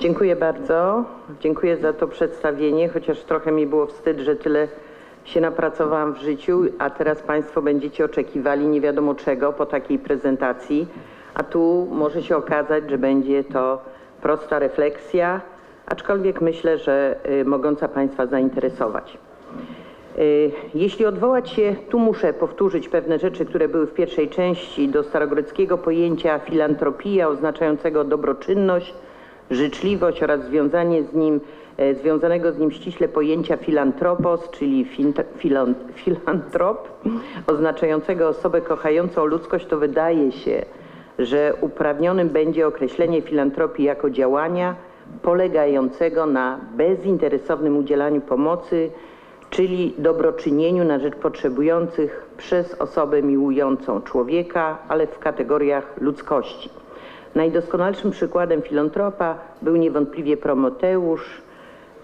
Dziękuję bardzo. Dziękuję za to przedstawienie, chociaż trochę mi było wstyd, że tyle się napracowałam w życiu, a teraz Państwo będziecie oczekiwali nie wiadomo czego po takiej prezentacji, a tu może się okazać, że będzie to prosta refleksja, aczkolwiek myślę, że y, mogąca Państwa zainteresować. Y, Jeśli odwołać się, tu muszę powtórzyć pewne rzeczy, które były w pierwszej części, do starogreckiego pojęcia filantropia, oznaczającego dobroczynność, życzliwość oraz związanie z nim, e, związanego z nim ściśle pojęcia filantropos, czyli filan- filantrop, oznaczającego osobę kochającą ludzkość, to wydaje się, że uprawnionym będzie określenie filantropii jako działania polegającego na bezinteresownym udzielaniu pomocy, czyli dobroczynieniu na rzecz potrzebujących przez osobę miłującą człowieka, ale w kategoriach ludzkości. Najdoskonalszym przykładem filantropa był niewątpliwie Promoteusz.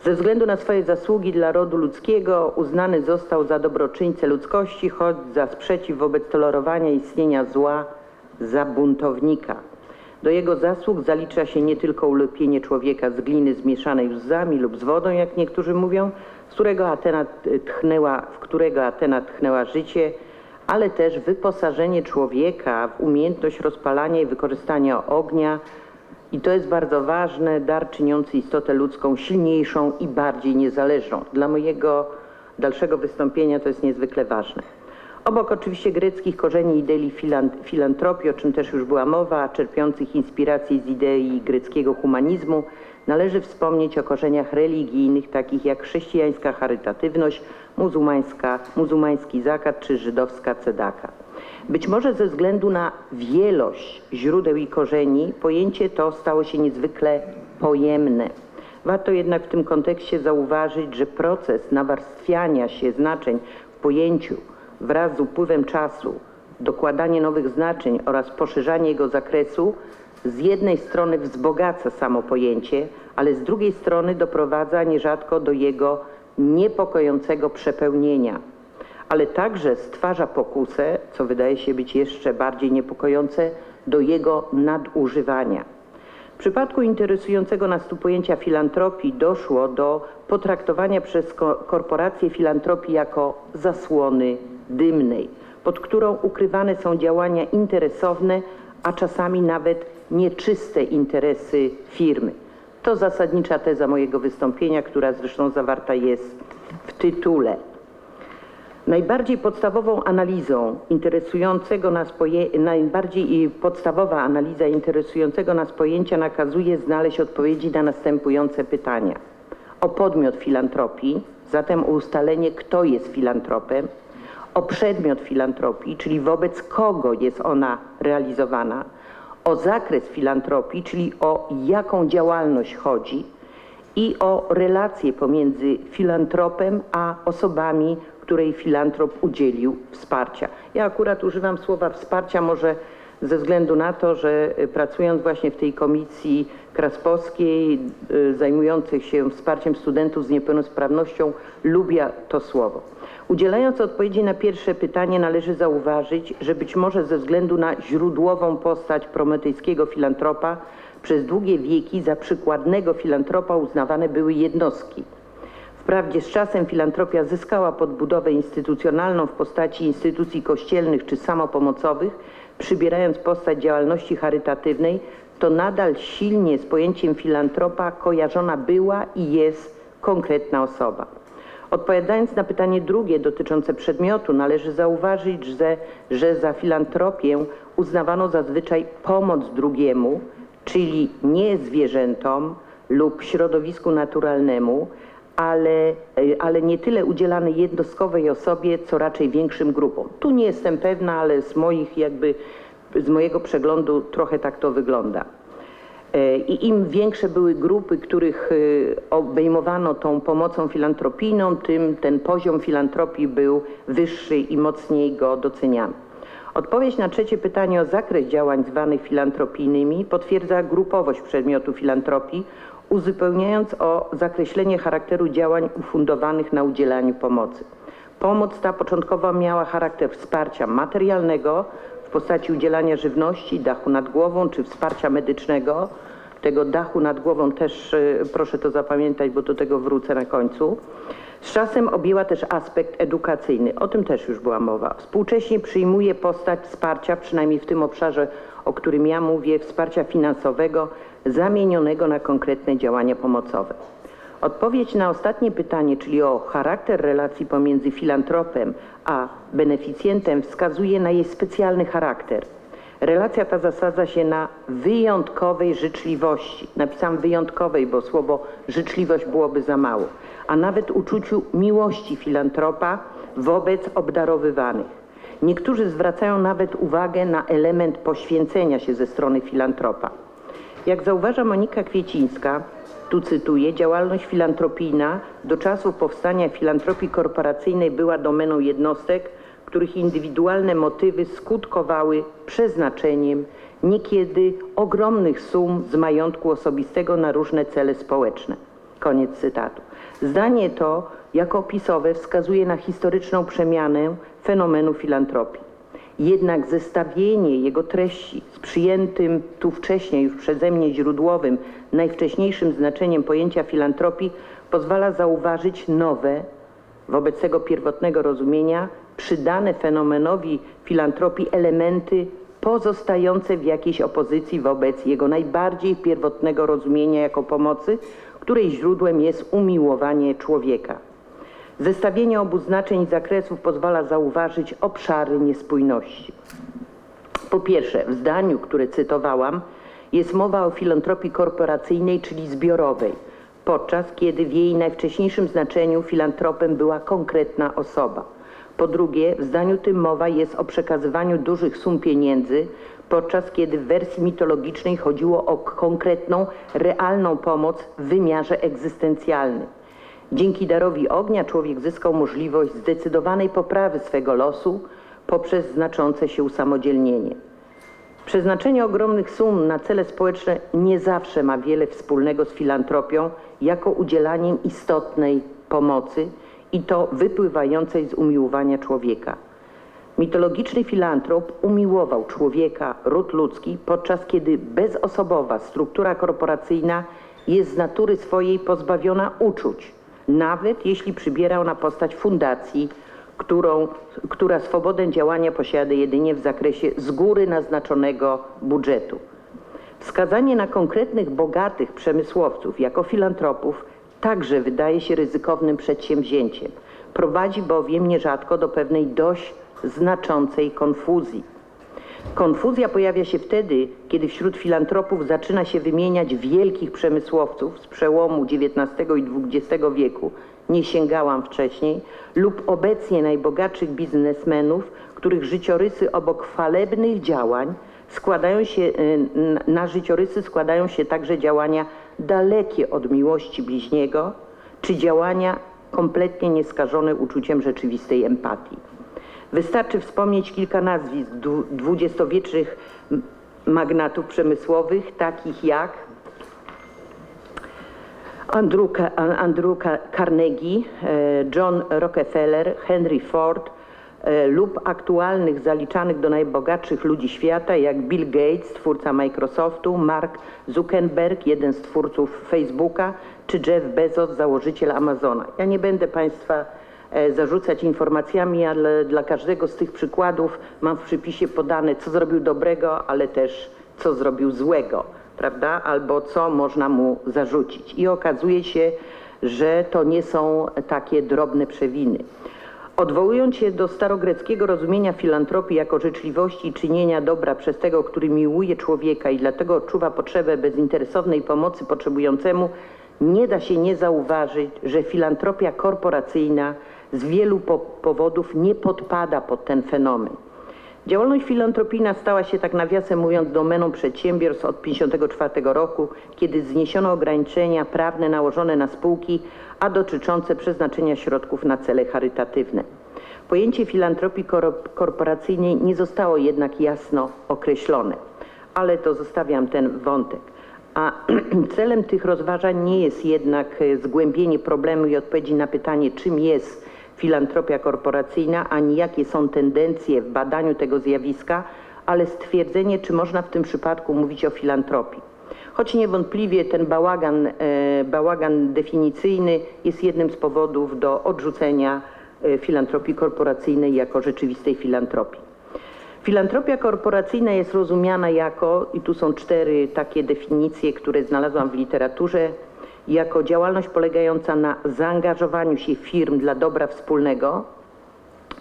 Ze względu na swoje zasługi dla rodu ludzkiego uznany został za dobroczyńcę ludzkości, choć za sprzeciw wobec tolerowania istnienia zła za buntownika. Do jego zasług zalicza się nie tylko ulepienie człowieka z gliny zmieszanej łzami lub z wodą, jak niektórzy mówią, z którego Atena tchnęła, w którego Atena tchnęła życie, ale też wyposażenie człowieka w umiejętność rozpalania i wykorzystania ognia. I to jest bardzo ważne, dar czyniący istotę ludzką silniejszą i bardziej niezależną. Dla mojego dalszego wystąpienia to jest niezwykle ważne. Obok oczywiście greckich korzeni idei filan- filantropii, o czym też już była mowa, czerpiących inspiracji z idei greckiego humanizmu, należy wspomnieć o korzeniach religijnych, takich jak chrześcijańska charytatywność, muzułmańska, muzułmański zakat czy żydowska cedaka. Być może ze względu na wielość źródeł i korzeni, pojęcie to stało się niezwykle pojemne. Warto jednak w tym kontekście zauważyć, że proces nawarstwiania się znaczeń w pojęciu wraz z upływem czasu, dokładanie nowych znaczeń oraz poszerzanie jego zakresu z jednej strony wzbogaca samo pojęcie, ale z drugiej strony doprowadza nierzadko do jego niepokojącego przepełnienia, ale także stwarza pokusę, co wydaje się być jeszcze bardziej niepokojące, do jego nadużywania. W przypadku interesującego nas tu pojęcia filantropii doszło do potraktowania przez ko- korporacje filantropii jako zasłony dymnej, pod którą ukrywane są działania interesowne, a czasami nawet nieczyste interesy firmy. To zasadnicza teza mojego wystąpienia, która zresztą zawarta jest w tytule. Najbardziej podstawową analizą interesującego nas poje, najbardziej podstawowa analiza interesującego nas pojęcia nakazuje znaleźć odpowiedzi na następujące pytania. O podmiot filantropii, zatem o ustalenie, kto jest filantropem, o przedmiot filantropii, czyli wobec kogo jest ona realizowana, o zakres filantropii, czyli o jaką działalność chodzi i o relacje pomiędzy filantropem a osobami, której filantrop udzielił wsparcia. Ja akurat używam słowa wsparcia może ze względu na to, że y, pracując właśnie w tej komisji kraspowskiej y, zajmujących się wsparciem studentów z niepełnosprawnością lubię to słowo. Udzielając odpowiedzi na pierwsze pytanie należy zauważyć, że być może ze względu na źródłową postać prometejskiego filantropa przez długie wieki za przykładnego filantropa uznawane były jednostki. Wprawdzie z czasem filantropia zyskała podbudowę instytucjonalną w postaci instytucji kościelnych czy samopomocowych, przybierając postać działalności charytatywnej, to nadal silnie z pojęciem filantropa kojarzona była i jest konkretna osoba. Odpowiadając na pytanie drugie dotyczące przedmiotu, należy zauważyć, że, że za filantropię uznawano zazwyczaj pomoc drugiemu, czyli nie zwierzętom lub środowisku naturalnemu, ale, ale nie tyle udzielane jednostkowej osobie, co raczej większym grupom. Tu nie jestem pewna, ale z moich jakby, z mojego przeglądu trochę tak to wygląda. E, I im większe były grupy, których e, obejmowano tą pomocą filantropijną, tym ten poziom filantropii był wyższy i mocniej go doceniano. Odpowiedź na trzecie pytanie o zakres działań zwanych filantropijnymi potwierdza grupowość przedmiotu filantropii, uzupełniając o zakreślenie charakteru działań ufundowanych na udzielaniu pomocy. Pomoc ta początkowo miała charakter wsparcia materialnego postaci udzielania żywności, dachu nad głową czy wsparcia medycznego, tego dachu nad głową też y, proszę to zapamiętać, bo do tego wrócę na końcu. Z czasem objęła też aspekt edukacyjny. O tym też już była mowa. Współcześnie przyjmuje postać wsparcia, przynajmniej w tym obszarze, o którym ja mówię, wsparcia finansowego zamienionego na konkretne działania pomocowe. Odpowiedź na ostatnie pytanie, czyli o charakter relacji pomiędzy filantropem a beneficjentem, wskazuje na jej specjalny charakter. Relacja ta zasadza się na wyjątkowej życzliwości. Napisałam wyjątkowej, bo słowo życzliwość byłoby za mało, a nawet uczuciu miłości filantropa wobec obdarowywanych. Niektórzy zwracają nawet uwagę na element poświęcenia się ze strony filantropa. Jak zauważa Monika Kwiecińska, tu cytuję, działalność filantropijna do czasów powstania filantropii korporacyjnej była domeną jednostek, których indywidualne motywy skutkowały przeznaczeniem niekiedy ogromnych sum z majątku osobistego na różne cele społeczne. Koniec cytatu. Zdanie to, jako opisowe, wskazuje na historyczną przemianę fenomenu filantropii. Jednak zestawienie jego treści z przyjętym tu wcześniej już przeze mnie źródłowym, najwcześniejszym znaczeniem pojęcia filantropii pozwala zauważyć nowe, wobec tego pierwotnego rozumienia, przydane fenomenowi filantropii elementy pozostające w jakiejś opozycji wobec jego najbardziej pierwotnego rozumienia jako pomocy, której źródłem jest umiłowanie człowieka. Zestawienie obu znaczeń zakresów pozwala zauważyć obszary niespójności. Po pierwsze, w zdaniu, które cytowałam, jest mowa o filantropii korporacyjnej, czyli zbiorowej, podczas kiedy w jej najwcześniejszym znaczeniu filantropem była konkretna osoba. Po drugie, w zdaniu tym mowa jest o przekazywaniu dużych sum pieniędzy, podczas kiedy w wersji mitologicznej chodziło o konkretną, realną pomoc w wymiarze egzystencjalnym. Dzięki darowi ognia człowiek zyskał możliwość zdecydowanej poprawy swego losu poprzez znaczące się usamodzielnienie. Przeznaczenie ogromnych sum na cele społeczne nie zawsze ma wiele wspólnego z filantropią jako udzielaniem istotnej pomocy i to wypływającej z umiłowania człowieka. Mitologiczny filantrop umiłował człowieka, ród ludzki, podczas kiedy bezosobowa struktura korporacyjna jest z natury swojej pozbawiona uczuć, nawet jeśli przybierał na postać fundacji, którą, która swobodę działania posiada jedynie w zakresie z góry naznaczonego budżetu. Wskazanie na konkretnych, bogatych przemysłowców jako filantropów także wydaje się ryzykownym przedsięwzięciem. Prowadzi bowiem nierzadko do pewnej dość znaczącej konfuzji. Konfuzja pojawia się wtedy, kiedy wśród filantropów zaczyna się wymieniać wielkich przemysłowców z przełomu XIX i XX wieku, nie sięgałam wcześniej, lub obecnie najbogatszych biznesmenów, których życiorysy obok chwalebnych działań składają się, y, na życiorysy składają się także działania dalekie od miłości bliźniego, czy działania kompletnie nieskażone uczuciem rzeczywistej empatii. Wystarczy wspomnieć kilka nazwisk dwudziestowiecznych magnatów przemysłowych, takich jak Andrew, Andrew Carnegie, e, John Rockefeller, Henry Ford e, lub aktualnych zaliczanych do najbogatszych ludzi świata, jak Bill Gates, twórca Microsoftu, Mark Zuckerberg, jeden z twórców Facebooka, czy Jeff Bezos, założyciel Amazona. Ja nie będę Państwa zarzucać informacjami, ale dla każdego z tych przykładów mam w przypisie podane, co zrobił dobrego, ale też co zrobił złego prawda, albo co można mu zarzucić. I okazuje się, że to nie są takie drobne przewiny. Odwołując się do starogreckiego rozumienia filantropii jako życzliwości i czynienia dobra przez tego, który miłuje człowieka i dlatego odczuwa potrzebę bezinteresownej pomocy potrzebującemu, nie da się nie zauważyć, że filantropia korporacyjna z wielu po powodów nie podpada pod ten fenomen. Działalność filantropijna stała się, tak nawiasem mówiąc, domeną przedsiębiorstw od 1954 roku, kiedy zniesiono ograniczenia prawne nałożone na spółki, a dotyczące przeznaczenia środków na cele charytatywne. Pojęcie filantropii korporacyjnej nie zostało jednak jasno określone, ale to zostawiam ten wątek. A celem tych rozważań nie jest jednak zgłębienie problemu i odpowiedzi na pytanie, czym jest filantropia korporacyjna, ani jakie są tendencje w badaniu tego zjawiska, ale stwierdzenie, czy można w tym przypadku mówić o filantropii. Choć niewątpliwie ten bałagan, e, bałagan definicyjny jest jednym z powodów do odrzucenia e, filantropii korporacyjnej jako rzeczywistej filantropii. Filantropia korporacyjna jest rozumiana jako, i tu są cztery takie definicje, które znalazłam w literaturze, jako działalność polegająca na zaangażowaniu się firm dla dobra wspólnego,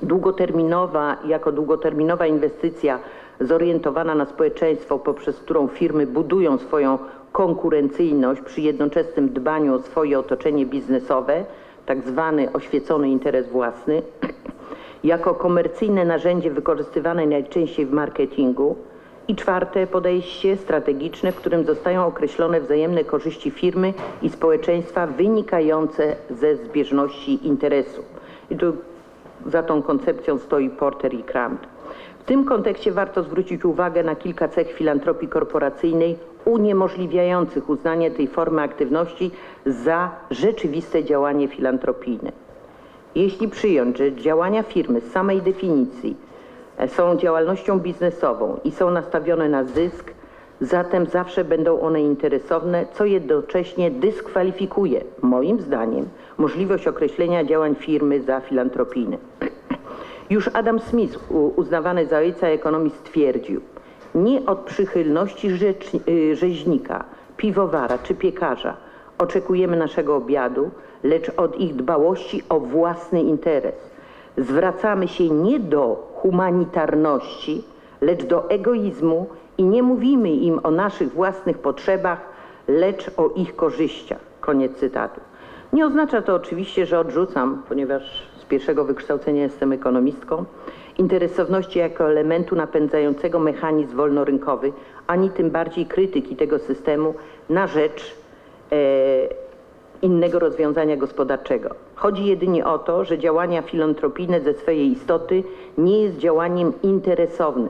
długoterminowa, jako długoterminowa inwestycja zorientowana na społeczeństwo, poprzez którą firmy budują swoją konkurencyjność przy jednoczesnym dbaniu o swoje otoczenie biznesowe, tak zwany oświecony interes własny, jako komercyjne narzędzie wykorzystywane najczęściej w marketingu i czwarte podejście strategiczne, w którym zostają określone wzajemne korzyści firmy i społeczeństwa wynikające ze zbieżności interesu. I tu za tą koncepcją stoi Porter i Cramp. W tym kontekście warto zwrócić uwagę na kilka cech filantropii korporacyjnej uniemożliwiających uznanie tej formy aktywności za rzeczywiste działanie filantropijne. Jeśli przyjąć, że działania firmy z samej definicji są działalnością biznesową i są nastawione na zysk, zatem zawsze będą one interesowne, co jednocześnie dyskwalifikuje, moim zdaniem, możliwość określenia działań firmy za filantropijne. Już Adam Smith, uznawany za ojca ekonomii, stwierdził, nie od przychylności rzecz, y, rzeźnika, piwowara czy piekarza oczekujemy naszego obiadu, lecz od ich dbałości o własny interes. Zwracamy się nie do humanitarności, lecz do egoizmu i nie mówimy im o naszych własnych potrzebach, lecz o ich korzyściach. Koniec cytatu. Nie oznacza to oczywiście, że odrzucam, ponieważ z pierwszego wykształcenia jestem ekonomistką, interesowności jako elementu napędzającego mechanizm wolnorynkowy, ani tym bardziej krytyki tego systemu na rzecz e, innego rozwiązania gospodarczego. Chodzi jedynie o to, że działania filantropijne ze swojej istoty nie jest działaniem interesownym,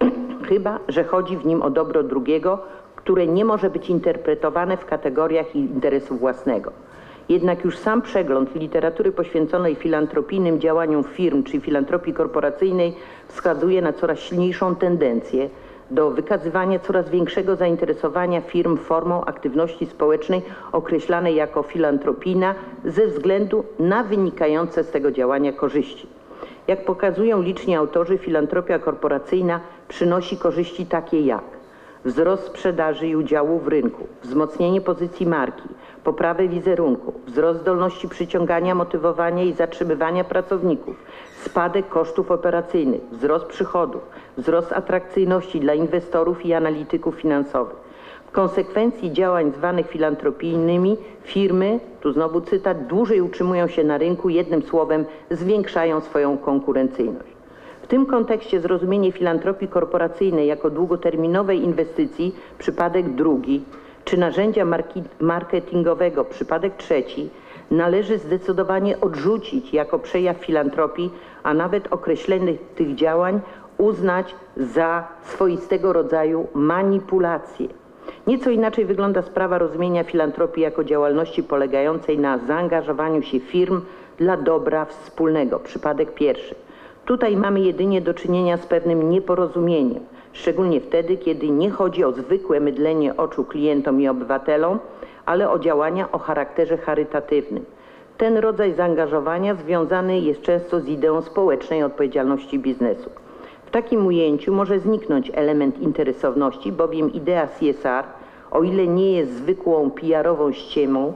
chyba że chodzi w nim o dobro drugiego, które nie może być interpretowane w kategoriach interesu własnego. Jednak już sam przegląd literatury poświęconej filantropijnym działaniom firm czy filantropii korporacyjnej wskazuje na coraz silniejszą tendencję do wykazywania coraz większego zainteresowania firm formą aktywności społecznej określanej jako filantropijna ze względu na wynikające z tego działania korzyści. Jak pokazują liczni autorzy, filantropia korporacyjna przynosi korzyści takie jak wzrost sprzedaży i udziału w rynku, wzmocnienie pozycji marki, poprawę wizerunku, wzrost zdolności przyciągania, motywowania i zatrzymywania pracowników, spadek kosztów operacyjnych, wzrost przychodów, wzrost atrakcyjności dla inwestorów i analityków finansowych. W konsekwencji działań zwanych filantropijnymi firmy, tu znowu cytat, dłużej utrzymują się na rynku, jednym słowem zwiększają swoją konkurencyjność. W tym kontekście zrozumienie filantropii korporacyjnej jako długoterminowej inwestycji, przypadek drugi, czy narzędzia marketingowego, przypadek trzeci, należy zdecydowanie odrzucić jako przejaw filantropii, a nawet określenie tych działań uznać za swoistego rodzaju manipulację. Nieco inaczej wygląda sprawa rozumienia filantropii jako działalności polegającej na zaangażowaniu się firm dla dobra wspólnego. Przypadek pierwszy. Tutaj mamy jedynie do czynienia z pewnym nieporozumieniem, szczególnie wtedy, kiedy nie chodzi o zwykłe mydlenie oczu klientom i obywatelom, ale o działania o charakterze charytatywnym. Ten rodzaj zaangażowania związany jest często z ideą społecznej odpowiedzialności biznesu. W takim ujęciu może zniknąć element interesowności, bowiem idea CSR, o ile nie jest zwykłą PR-ową ściemą,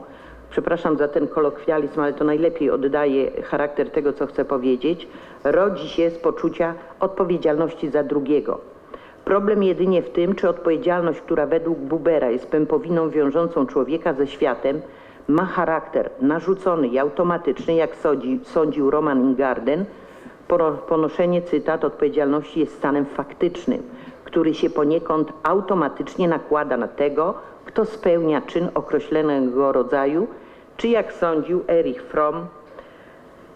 przepraszam za ten kolokwializm, ale to najlepiej oddaje charakter tego, co chcę powiedzieć, rodzi się z poczucia odpowiedzialności za drugiego. Problem jedynie w tym, czy odpowiedzialność, która według Bubera jest pępowiną wiążącą człowieka ze światem, ma charakter narzucony i automatyczny, jak sądzi, sądził Roman Ingarden. Ponoszenie, cytat, odpowiedzialności jest stanem faktycznym, który się poniekąd automatycznie nakłada na tego, kto spełnia czyn określonego rodzaju, czy jak sądził Erich Fromm,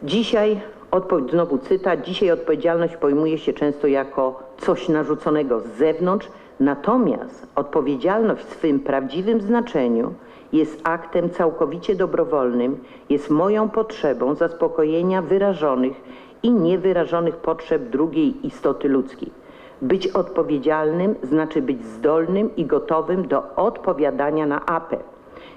Dzisiaj, odpowiedź, znowu cytat, dzisiaj odpowiedzialność pojmuje się często jako coś narzuconego z zewnątrz, natomiast odpowiedzialność w swym prawdziwym znaczeniu jest aktem całkowicie dobrowolnym, jest moją potrzebą zaspokojenia wyrażonych i niewyrażonych potrzeb drugiej istoty ludzkiej. Być odpowiedzialnym znaczy być zdolnym i gotowym do odpowiadania na apel.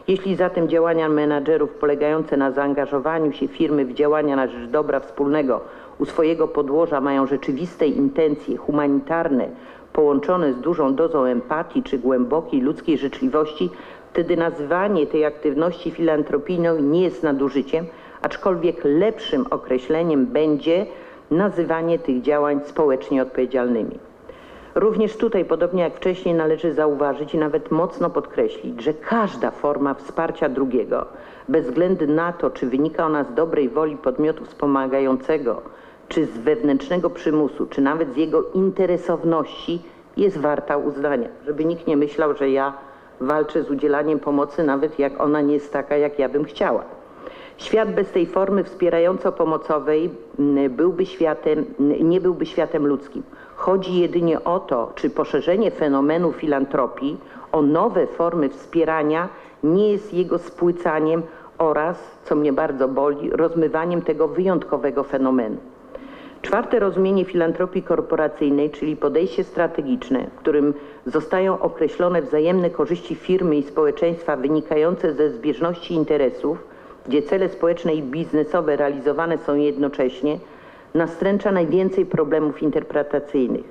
Jeśli zatem działania menadżerów polegające na zaangażowaniu się firmy w działania na rzecz dobra wspólnego u swojego podłoża mają rzeczywiste intencje humanitarne połączone z dużą dozą empatii czy głębokiej ludzkiej życzliwości, wtedy nazywanie tej aktywności filantropijną nie jest nadużyciem, aczkolwiek lepszym określeniem będzie nazywanie tych działań społecznie odpowiedzialnymi. Również tutaj, podobnie jak wcześniej, należy zauważyć i nawet mocno podkreślić, że każda forma wsparcia drugiego, bez względu na to, czy wynika ona z dobrej woli podmiotu wspomagającego, czy z wewnętrznego przymusu, czy nawet z jego interesowności, jest warta uznania. Żeby nikt nie myślał, że ja walczę z udzielaniem pomocy, nawet jak ona nie jest taka, jak ja bym chciała. Świat bez tej formy wspierająco-pomocowej mm, byłby światem, nie byłby światem ludzkim. Chodzi jedynie o to, czy poszerzenie fenomenu filantropii o nowe formy wspierania nie jest jego spłycaniem oraz, co mnie bardzo boli, rozmywaniem tego wyjątkowego fenomenu. Czwarte rozumienie filantropii korporacyjnej, czyli podejście strategiczne, w którym zostają określone wzajemne korzyści firmy i społeczeństwa wynikające ze zbieżności interesów, gdzie cele społeczne i biznesowe realizowane są jednocześnie, nastręcza najwięcej problemów interpretacyjnych.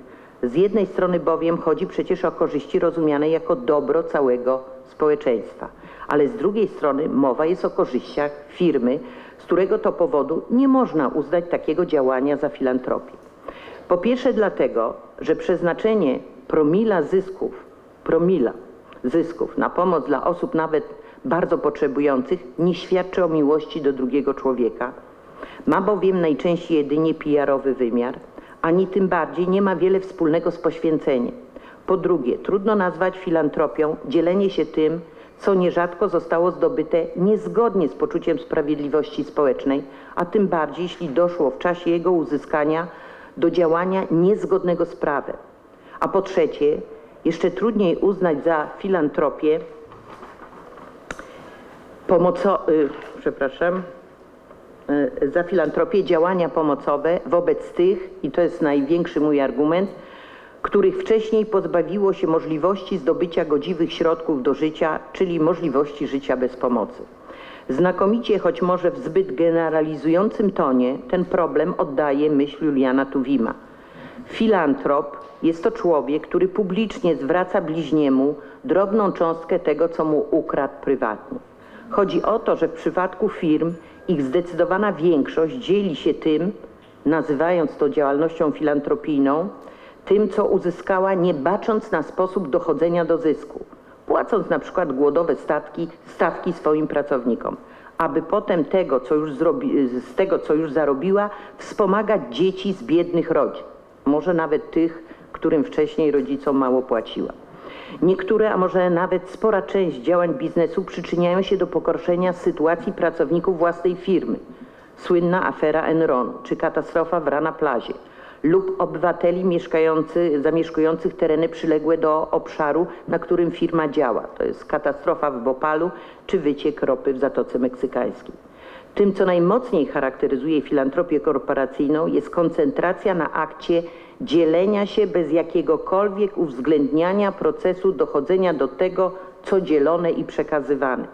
Z jednej strony bowiem chodzi przecież o korzyści rozumiane jako dobro całego społeczeństwa, ale z drugiej strony mowa jest o korzyściach firmy, z którego to powodu nie można uznać takiego działania za filantropię. Po pierwsze dlatego, że przeznaczenie promila zysków, promila zysków na pomoc dla osób nawet bardzo potrzebujących nie świadczy o miłości do drugiego człowieka. Ma bowiem najczęściej jedynie PR-owy wymiar, ani tym bardziej nie ma wiele wspólnego z poświęceniem. Po drugie, trudno nazwać filantropią dzielenie się tym, co nierzadko zostało zdobyte niezgodnie z poczuciem sprawiedliwości społecznej, a tym bardziej jeśli doszło w czasie jego uzyskania do działania niezgodnego z prawem. A po trzecie, jeszcze trudniej uznać za filantropię pomoco, y, przepraszam, za filantropię działania pomocowe wobec tych, i to jest największy mój argument, których wcześniej pozbawiło się możliwości zdobycia godziwych środków do życia, czyli możliwości życia bez pomocy. Znakomicie, choć może w zbyt generalizującym tonie, ten problem oddaje myśl Juliana Tuwima. Filantrop jest to człowiek, który publicznie zwraca bliźniemu drobną cząstkę tego, co mu ukradł prywatnie. Chodzi o to, że w przypadku firm ich zdecydowana większość dzieli się tym, nazywając to działalnością filantropijną, tym, co uzyskała, nie bacząc na sposób dochodzenia do zysku, płacąc na przykład głodowe statki, stawki swoim pracownikom, aby potem tego, co już zrobi, z tego, co już zarobiła, wspomagać dzieci z biednych rodzin, może nawet tych, którym wcześniej rodzicom mało płaciła. Niektóre, a może nawet spora część działań biznesu przyczyniają się do pogorszenia sytuacji pracowników własnej firmy. Słynna afera Enron czy katastrofa w Rana Plazie lub obywateli mieszkający, zamieszkujących tereny przyległe do obszaru, na którym firma działa. To jest katastrofa w Bopalu czy wyciek ropy w Zatoce Meksykańskiej. Tym, co najmocniej charakteryzuje filantropię korporacyjną, jest koncentracja na akcie dzielenia się bez jakiegokolwiek uwzględniania procesu dochodzenia do tego, co dzielone i przekazywane.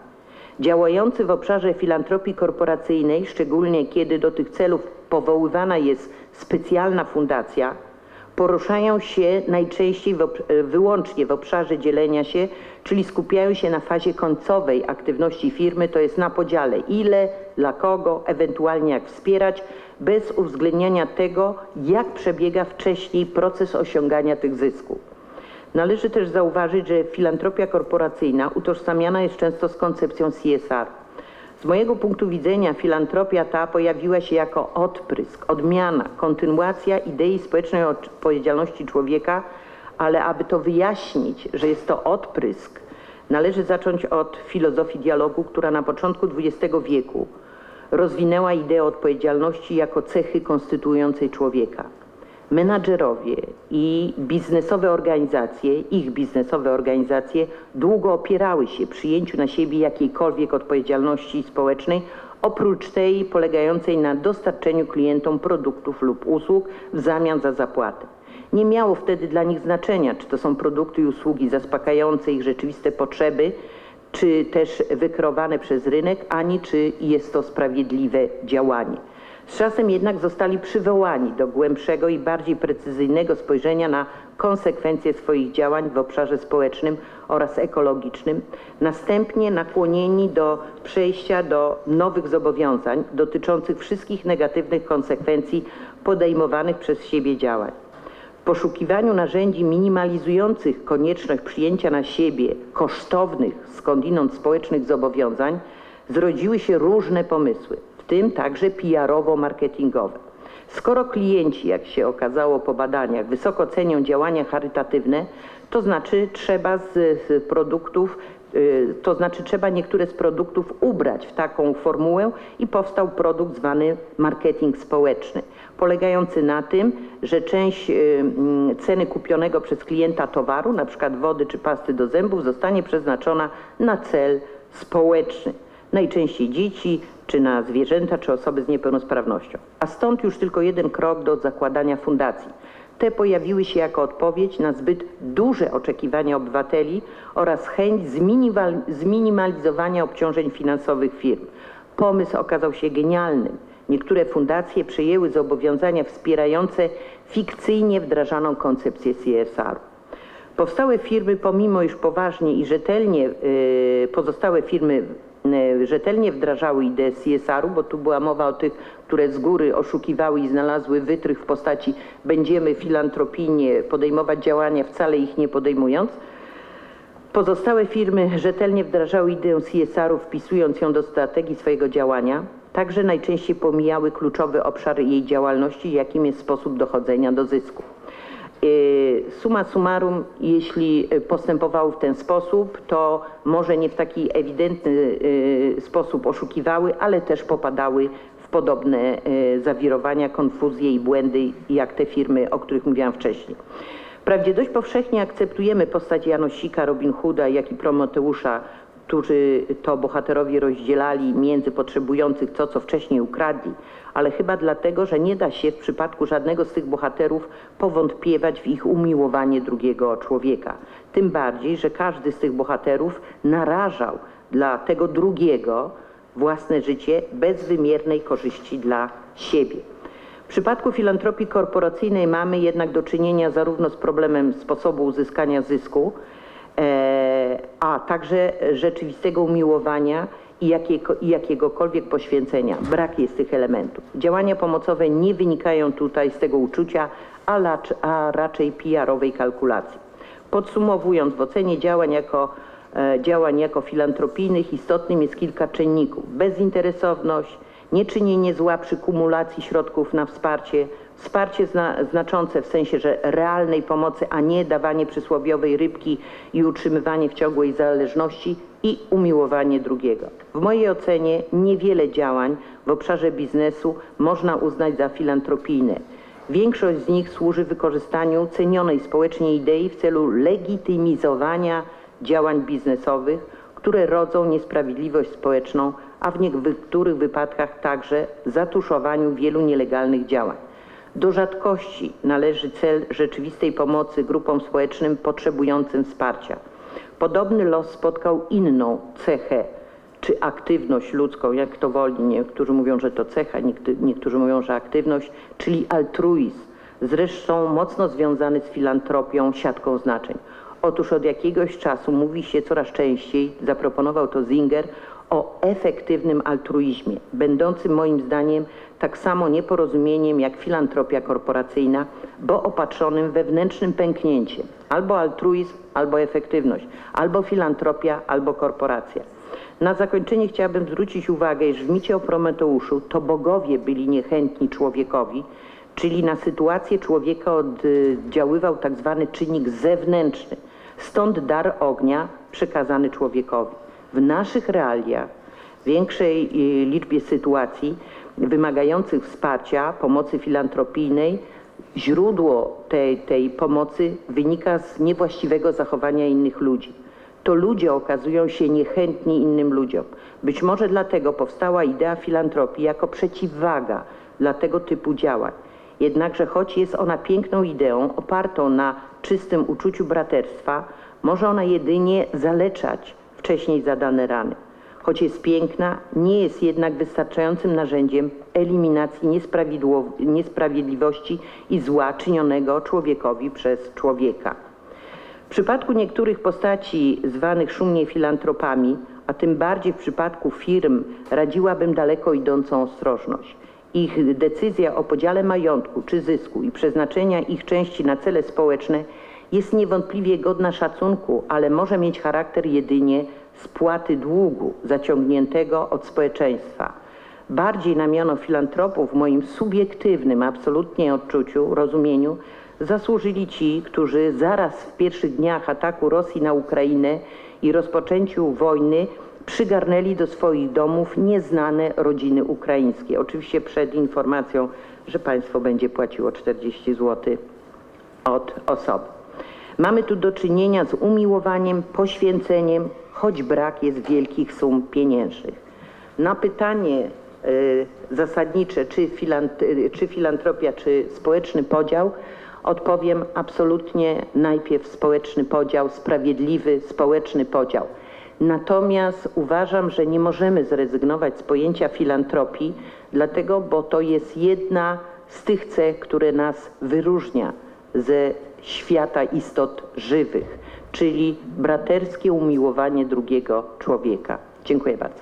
Działający w obszarze filantropii korporacyjnej, szczególnie kiedy do tych celów powoływana jest specjalna fundacja, poruszają się najczęściej w, wyłącznie w obszarze dzielenia się, czyli skupiają się na fazie końcowej aktywności firmy, to jest na podziale ile, dla kogo, ewentualnie jak wspierać, bez uwzględniania tego, jak przebiega wcześniej proces osiągania tych zysków. Należy też zauważyć, że filantropia korporacyjna utożsamiana jest często z koncepcją CSR. Z mojego punktu widzenia filantropia ta pojawiła się jako odprysk, odmiana, kontynuacja idei społecznej odpowiedzialności człowieka, ale aby to wyjaśnić, że jest to odprysk, należy zacząć od filozofii dialogu, która na początku XX wieku rozwinęła ideę odpowiedzialności jako cechy konstytuującej człowieka. Menadżerowie i biznesowe organizacje, ich biznesowe organizacje długo opierały się przyjęciu na siebie jakiejkolwiek odpowiedzialności społecznej, oprócz tej polegającej na dostarczeniu klientom produktów lub usług w zamian za zapłatę. Nie miało wtedy dla nich znaczenia, czy to są produkty i usługi zaspokajające ich rzeczywiste potrzeby, czy też wykreowane przez rynek, ani czy jest to sprawiedliwe działanie. Z czasem jednak zostali przywołani do głębszego i bardziej precyzyjnego spojrzenia na konsekwencje swoich działań w obszarze społecznym oraz ekologicznym, następnie nakłonieni do przejścia do nowych zobowiązań dotyczących wszystkich negatywnych konsekwencji podejmowanych przez siebie działań. Poszukiwaniu narzędzi minimalizujących konieczność przyjęcia na siebie kosztownych, skądinąd społecznych zobowiązań zrodziły się różne pomysły, w tym także PR-owo-marketingowe. Skoro klienci, jak się okazało po badaniach, wysoko cenią działania charytatywne, to znaczy trzeba z, z produktów, to znaczy trzeba niektóre z produktów ubrać w taką formułę i powstał produkt zwany marketing społeczny, polegający na tym, że część y, mm, ceny kupionego przez klienta towaru, na przykład wody czy pasty do zębów, zostanie przeznaczona na cel społeczny najczęściej dzieci, czy na zwierzęta, czy osoby z niepełnosprawnością. A stąd już tylko jeden krok do zakładania fundacji. Te pojawiły się jako odpowiedź na zbyt duże oczekiwania obywateli oraz chęć zminimal- zminimalizowania obciążeń finansowych firm. Pomysł okazał się genialnym. Niektóre fundacje przejęły zobowiązania wspierające fikcyjnie wdrażaną koncepcję CSR-u. Powstałe firmy, pomimo iż poważnie i rzetelnie, y, pozostałe firmy y, rzetelnie wdrażały ideę CSR-u, bo tu była mowa o tych, które z góry oszukiwały i znalazły wytrych w postaci będziemy filantropijnie podejmować działania, wcale ich nie podejmując. Pozostałe firmy rzetelnie wdrażały ideę CSR-u, wpisując ją do strategii swojego działania. Także najczęściej pomijały kluczowy obszar jej działalności, jakim jest sposób dochodzenia do zysku. Yy, Summa summarum, jeśli postępowały w ten sposób, to może nie w taki ewidentny yy, sposób oszukiwały, ale też popadały w podobne yy, zawirowania, konfuzje i błędy, jak te firmy, o których mówiłam wcześniej. Wprawdzie dość powszechnie akceptujemy postać Janosika, Robin Hooda, jak i Prometeusza, którzy to bohaterowie rozdzielali między potrzebujących to, co wcześniej ukradli, ale chyba dlatego, że nie da się w przypadku żadnego z tych bohaterów powątpiewać w ich umiłowanie drugiego człowieka. Tym bardziej, że każdy z tych bohaterów narażał dla tego drugiego własne życie bez wymiernej korzyści dla siebie. W przypadku filantropii korporacyjnej mamy jednak do czynienia zarówno z problemem sposobu uzyskania zysku, e, a także rzeczywistego umiłowania i, jakiego, i jakiegokolwiek poświęcenia. Brak jest tych elementów. Działania pomocowe nie wynikają tutaj z tego uczucia, a, raczej PR-owej kalkulacji. Podsumowując, w ocenie działań jako, działań jako filantropijnych istotnym jest kilka czynników. Bezinteresowność, nieczynienie zła przy kumulacji środków na wsparcie, wsparcie zna, znaczące w sensie, że realnej pomocy, a nie dawanie przysłowiowej rybki i utrzymywanie w ciągłej zależności i umiłowanie drugiego. W mojej ocenie niewiele działań w obszarze biznesu można uznać za filantropijne. Większość z nich służy wykorzystaniu cenionej społecznie idei w celu legitymizowania działań biznesowych, które rodzą niesprawiedliwość społeczną, a w niektórych wypadkach także zatuszowaniu wielu nielegalnych działań. Do rzadkości należy cel rzeczywistej pomocy grupom społecznym potrzebującym wsparcia. Podobny los spotkał inną cechę czy aktywność ludzką, jak to woli. Niektórzy mówią, że to cecha, niektórzy mówią, że aktywność, czyli altruizm, zresztą mocno związany z filantropią, siatką znaczeń. Otóż od jakiegoś czasu mówi się coraz częściej, zaproponował to Zinger, o efektywnym altruizmie, będącym moim zdaniem tak samo nieporozumieniem jak filantropia korporacyjna, bo opatrzonym wewnętrznym pęknięciem. Albo altruizm, albo efektywność, albo filantropia, albo korporacja. Na zakończenie chciałabym zwrócić uwagę, iż w micie o Prometeuszu to bogowie byli niechętni człowiekowi, czyli na sytuację człowieka oddziaływał tak zwany czynnik zewnętrzny, stąd dar ognia przekazany człowiekowi. W naszych realiach, większej y, liczbie sytuacji wymagających wsparcia, pomocy filantropijnej, źródło tej, tej pomocy wynika z niewłaściwego zachowania innych ludzi. To ludzie okazują się niechętni innym ludziom. Być może dlatego powstała idea filantropii jako przeciwwaga dla tego typu działań. Jednakże choć jest ona piękną ideą opartą na czystym uczuciu braterstwa, może ona jedynie zaleczać wcześniej zadane rany. Choć jest piękna, nie jest jednak wystarczającym narzędziem eliminacji niesprawiedliwości i zła czynionego człowiekowi przez człowieka. W przypadku niektórych postaci zwanych szumnie filantropami, a tym bardziej w przypadku firm, radziłabym daleko idącą ostrożność. Ich decyzja o podziale majątku czy zysku i przeznaczenia ich części na cele społeczne jest niewątpliwie godna szacunku, ale może mieć charakter jedynie spłaty długu zaciągniętego od społeczeństwa. Bardziej na miano filantropów w moim subiektywnym absolutnie odczuciu, rozumieniu zasłużyli ci, którzy zaraz w pierwszych dniach ataku Rosji na Ukrainę i rozpoczęciu wojny przygarnęli do swoich domów nieznane rodziny ukraińskie. Oczywiście przed informacją, że państwo będzie płaciło 40 zł od osoby. Mamy tu do czynienia z umiłowaniem, poświęceniem, choć brak jest wielkich sum pieniężnych. Na pytanie y, zasadnicze, czy, filant, czy filantropia, czy społeczny podział, odpowiem absolutnie najpierw społeczny podział, sprawiedliwy społeczny podział. Natomiast uważam, że nie możemy zrezygnować z pojęcia filantropii, dlatego, bo to jest jedna z tych cech, które nas wyróżnia ze świata istot żywych, czyli braterskie umiłowanie drugiego człowieka. Dziękuję bardzo.